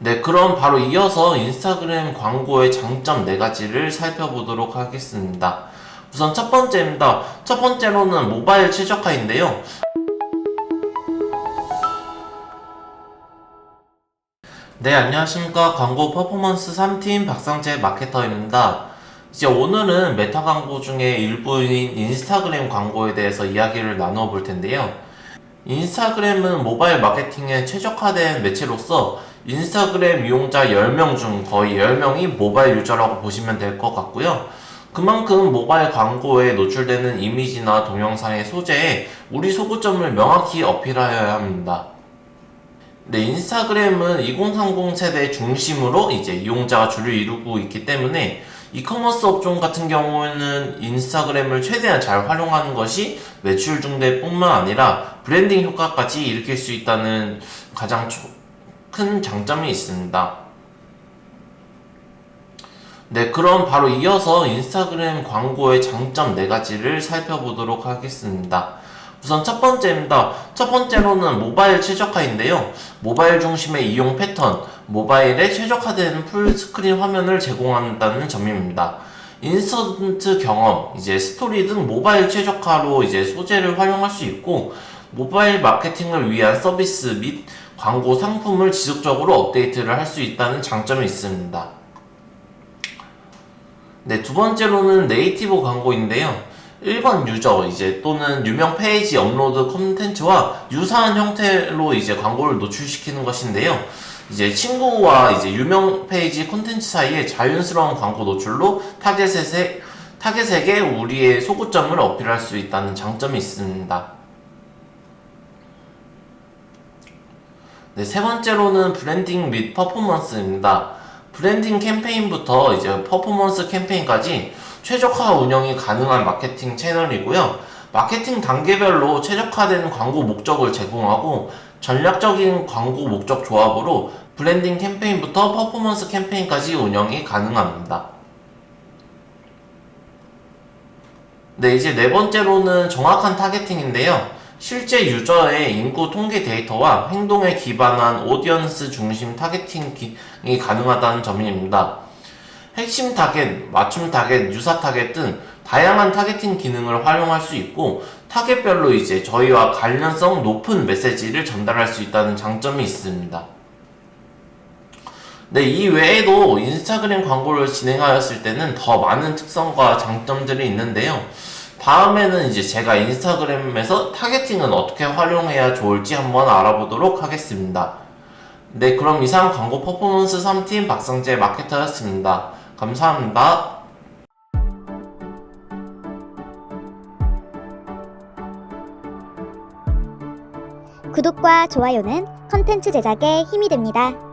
네, 그럼 바로 이어서 인스타그램 광고의 장점 4가지를 살펴보도록 하겠습니다. 우선 첫 번째입니다. 첫 번째로는 모바일 최적화인데요. 네, 안녕하십니까. 광고 퍼포먼스 3팀 박상재 마케터입니다. 이제 오늘은 메타 광고 중에 일부인 인스타그램 광고에 대해서 이야기를 나누어 볼 텐데요. 인스타그램은 모바일 마케팅에 최적화된 매체로서 인스타그램 이용자 10명 중 거의 10명이 모바일 유저라고 보시면 될 것 같고요. 그만큼 모바일 광고에 노출되는 이미지나 동영상의 소재에 우리 소구점을 명확히 어필하여야 합니다. 네, 인스타그램은 2030 세대 중심으로 이제 이용자가 주를 이루고 있기 때문에 이커머스 업종 같은 경우에는 인스타그램을 최대한 잘 활용하는 것이 매출 증대뿐만 아니라 브랜딩 효과까지 일으킬 수 있다는 가장 초- 큰 장점이 있습니다. 네, 그럼 바로 이어서 인스타그램 광고의 장점 4가지를 살펴보도록 하겠습니다. 우선 첫 번째입니다. 첫 번째로는 모바일 최적화인데요. 모바일 중심의 이용 패턴, 모바일에 최적화된 풀스크린 화면을 제공한다는 점입니다. 인스턴트 경험, 이제 스토리 등 모바일 최적화로 이제 소재를 활용할 수 있고, 모바일 마케팅을 위한 서비스 및 광고 상품을 지속적으로 업데이트를 할 수 있다는 장점이 있습니다. 네, 두 번째로는 네이티브 광고인데요. 1번 유저 이제 또는 유명 페이지 업로드 콘텐츠와 유사한 형태로 이제 광고를 노출시키는 것인데요. 이제 친구와 이제 유명 페이지 콘텐츠 사이에 자연스러운 광고 노출로 타겟에 타겟에게 우리의 소구점을 어필할 수 있다는 장점이 있습니다. 네, 세 번째로는 브랜딩 및 퍼포먼스입니다. 브랜딩 캠페인부터 이제 퍼포먼스 캠페인까지 최적화 운영이 가능한 마케팅 채널이고요. 마케팅 단계별로 최적화된 광고 목적을 제공하고 전략적인 광고 목적 조합으로 브랜딩 캠페인부터 퍼포먼스 캠페인까지 운영이 가능합니다. 네, 이제 네 번째로는 정확한 타겟팅인데요. 실제 유저의 인구 통계 데이터와 행동에 기반한 오디언스 중심 타겟팅이 가능하다는 점입니다. 핵심 타겟, 맞춤 타겟, 유사 타겟 등 다양한 타겟팅 기능을 활용할 수 있고 타겟별로 이제 저희와 관련성 높은 메시지를 전달할 수 있다는 장점이 있습니다. 네, 이 외에도 인스타그램 광고를 진행하였을 때는 더 많은 특성과 장점들이 있는데요. 다음에는 이제 제가 인스타그램에서 타겟팅은 어떻게 활용해야 좋을지 한번 알아보도록 하겠습니다. 네, 그럼 이상 광고 퍼포먼스 3팀 박성재 마케터였습니다. 감사합니다. 구독과 좋아요는 컨텐츠 제작에 힘이 됩니다.